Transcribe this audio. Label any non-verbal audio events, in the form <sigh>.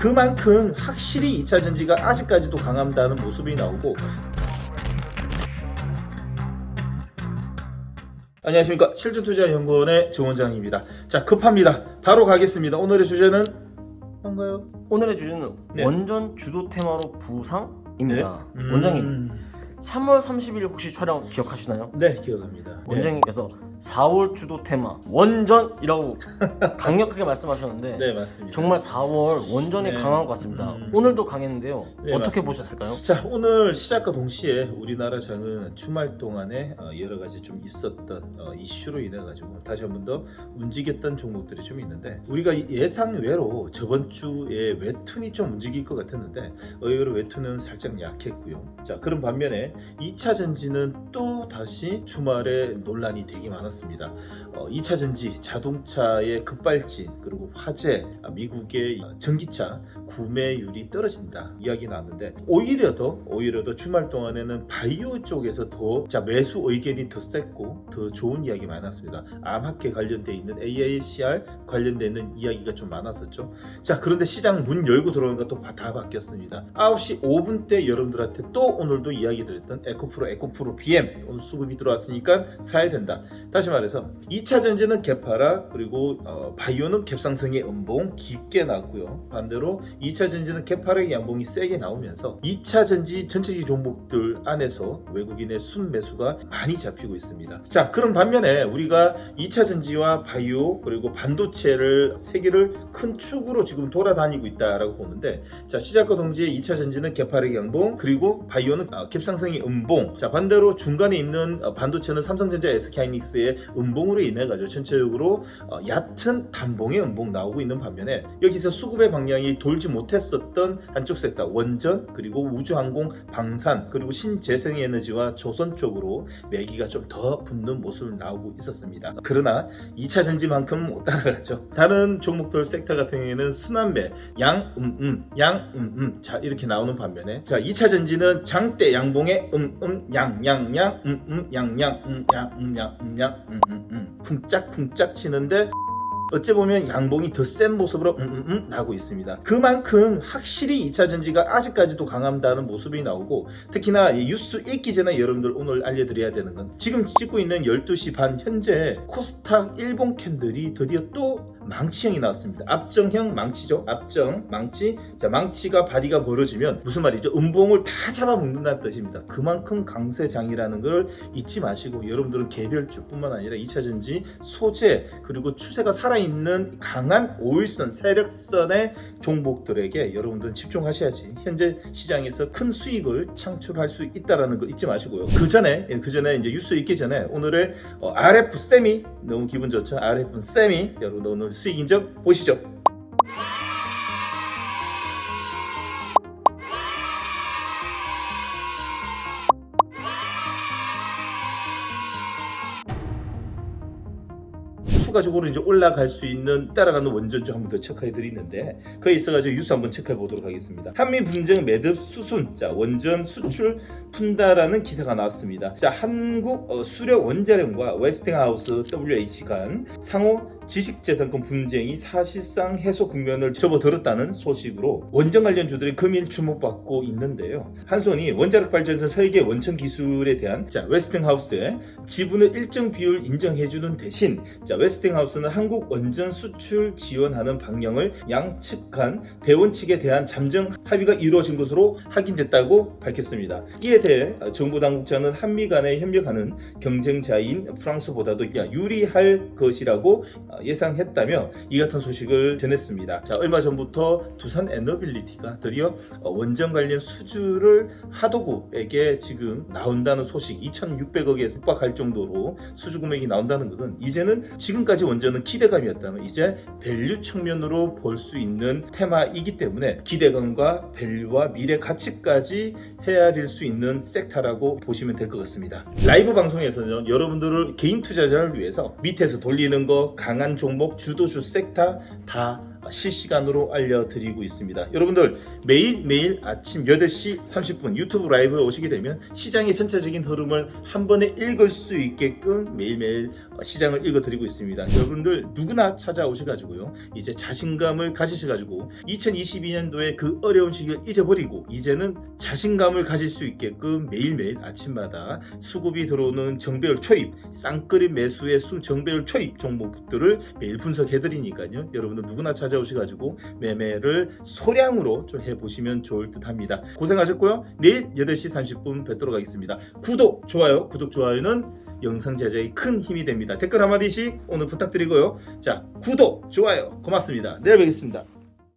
그만큼 확실히 2차 전지가 아직까지도 강한다는 모습이 나오고 안녕하십니까 실주투자연구원의 정원장입니다. 자 급합니다. 바로 가겠습니다. 오늘의 주제는 뭔가요? 오늘의 주제는 네. 원전 주도 테마로 부상입니다. 음, 원장님, 3월 30일 혹시 촬영 기억하시나요? 네 기억합니다. 네. 원장님께서 4월 주도 테마 원전이라고 <laughs> 강력하게 말씀하셨는데 네 맞습니다. 정말 4월 원전이 네. 강한 것 같습니다. 음. 오늘도 강했는데요. 네, 어떻게 맞습니다. 보셨을까요? 자 오늘 시작과 동시에 우리나라 장은 주말 동안에 어, 여러 가지 좀 있었던 어, 이슈로 인해 가지고 다시 한 번 더 움직였던 종목들이 좀 있는데 우리가 예상 외로 저번 주에 웹툰이 좀 움직일 것 같았는데 의외로 웹툰은 살짝 약했고요. 자 그런 반면에 2차 전지는 또 다시 주말에 논란이 되게 많았습니다. 어, 2차 전지 자동차의 급발진 그리고 화재 아, 미국의 전기차 구매율이 떨어진다 이야기 나왔는데 오히려 더 오히려 더 주말 동안에는 바이오 쪽에서 더 자 매수 의견이 더 셌고 더 좋은 이야기 많았습니다. 암학계 관련돼 있는 AACR 관련돼 있는 이야기가 좀 많았었죠. 자 그런데 시장 문 열고 들어오는 것도 다 바뀌었습니다. 9시 5분 때 여러분들한테 또 오늘도 이야기 드렸던 에코프로 에코프로 BM 오늘 수급이 들어왔으니까 사야 된다. 다시 말해서 2차 전지는 개파라 그리고 어, 바이오는 갭상승의 음봉 깊게 나왔고요. 반대로 2차 전지는 개파락의 양봉이 세게 나오면서 2차 전지 전체적인 종목들 안에서 외국인의 순 매수가 많이 잡히고 있습니다. 자, 그런 반면에 우리가 2차 전지와 바이오 그리고 반도체를 세 개를 큰 축으로 지금 돌아다니고 있다라고 보는데 자, 시작과 동시에 2차 전지는 개파락의 양봉 그리고 바이오는 어, 갭상승 의 음봉. 자, 반대로 중간에 있는 어, 반도체는 삼성전자, SK하이닉스의 음봉으로 인해 가지고 전체적으로 어, 얕은 단봉의 음봉 나오고 있는 반면에 여기서 수급의 방향이 돌지 못했었던 한쪽 섹터 원전 그리고 우주항공 방산 그리고 신재생에너지와 조선 쪽으로 매기가 좀 더 붙는 모습을 나오고 있었습니다. 그러나 2차 전지만큼은 못 따라가죠. 다른 종목들 섹터 같은 경우에는 순환매 양 음음 양 음음 자 이렇게 나오는 반면에 자 2차 전지는 장대 양봉의 음 음 양 양 양 음 음 양 양 음 양 음 양 음 양 음 음 음 쿵짝 쿵짝 치는데 어찌 보면 양봉이 더 센 모습으로 음, 음, 음 나고 있습니다. 그만큼 확실히 2차 전지가 아직까지도 강한다는 모습이 나오고 특히나 이 뉴스 읽기 전에 여러분들 오늘 알려드려야 되는 건 지금 찍고 있는 12시 반 현재 코스닥 일본 캔들이 드디어 또 망치형이 나왔습니다. 앞정형 망치죠. 앞정 망치. 자 망치가 바디가 벌어지면 무슨 말이죠? 음봉을 다 잡아먹는다는 뜻입니다. 그만큼 강세장이라는 걸 잊지 마시고 여러분들은 개별주뿐만 아니라 2차 전지 소재 그리고 추세가 살아있는 강한 5일선 세력선의 종목들에게 여러분들은 집중하셔야지 현재 시장에서 큰 수익을 창출할 수 있다라는 걸 잊지 마시고요. 그 전에 그 전에 이제 뉴스 있기 전에 오늘의 어, RF 세미 너무 기분 좋죠. RF 세미 여러분 오늘 수익 인정 보시죠. 가적으로 이제 올라갈 수 있는 따라가는 원전주 한번 더 체크해 드리는데 거기 있어가지고 뉴스 한번 체크해 보도록 하겠습니다. 한미 분쟁 매듭 수순 자 원전 수출 푼다라는 기사가 나왔습니다. 자 한국 어, 수력 원자력과 웨스팅하우스 WH 간 상호 지식재산권 분쟁이 사실상 해소 국면을 접어들었다는 소식으로 원전 관련주들이 금일 주목받고 있는데요. 한손이 원자력 발전소 설계 원천 기술에 대한 자 웨스팅하우스의 지분을 일정 비율 인정해주는 대신 자 웨스팅 하우스는 한국 원전 수출 지원하는 방향을 양측 간 대원 측에 대한 잠정 합의가 이루어진 것으로 확인됐다고 밝혔습니다. 이에 대해 정부 당국자는 한미 간에 협력하는 경쟁자인 프랑스보다도 야, 유리할 것이라고 어, 예상했다며 이 같은 소식을 전했습니다. 자 얼마 전부터 두산 에너빌리티가 드디어 어, 원전 관련 수주를 하도구에게 지금 나온다는 소식 2,600억에 속박할 정도로 수주 금액이 나온다는 것은 이제는 지금 까지 원전은 기대감이었다면 이제 밸류 측면으로 볼 수 있는 테마이기 때문에 기대감과 밸류와 미래 가치까지 헤아릴 수 있는 섹터라고 보시면 될 것 같습니다. 라이브 방송에서는 여러분들을 개인 투자자를 위해서 밑에서 돌리는 거 강한 종목 주도주 섹터 다 실시간으로 알려드리고 있습니다. 여러분들 매일매일 아침 8시 30분 유튜브 라이브에 오시게 되면 시장의 전체적인 흐름을 한 번에 읽을 수 있게끔 매일매일 어, 시장을 읽어드리고 있습니다. 여러분들 누구나 찾아오셔가지고요. 이제 자신감을 가지셔가지고 2022년도에 그 어려운 시기를 잊어버리고 이제는 자신감을 가질 수 있게끔 매일매일 아침마다 수급이 들어오는 정배열 초입, 쌍끌이 매수의 순 정배열 초입 종목들을 매일 분석해드리니까요. 여러분들 누구나 찾아오셔가지고 매매를 소량으로 좀 해보시면 좋을 듯 합니다. 고생하셨고요. 내일 8시 30분 뵙도록 하겠습니다. 구독, 좋아요, 구독, 좋아요는 영상 제작에 큰 힘이 됩니다. 댓글 한마디씩 오늘 부탁드리고요. 자, 구독, 좋아요, 고맙습니다. 내일 뵙겠습니다.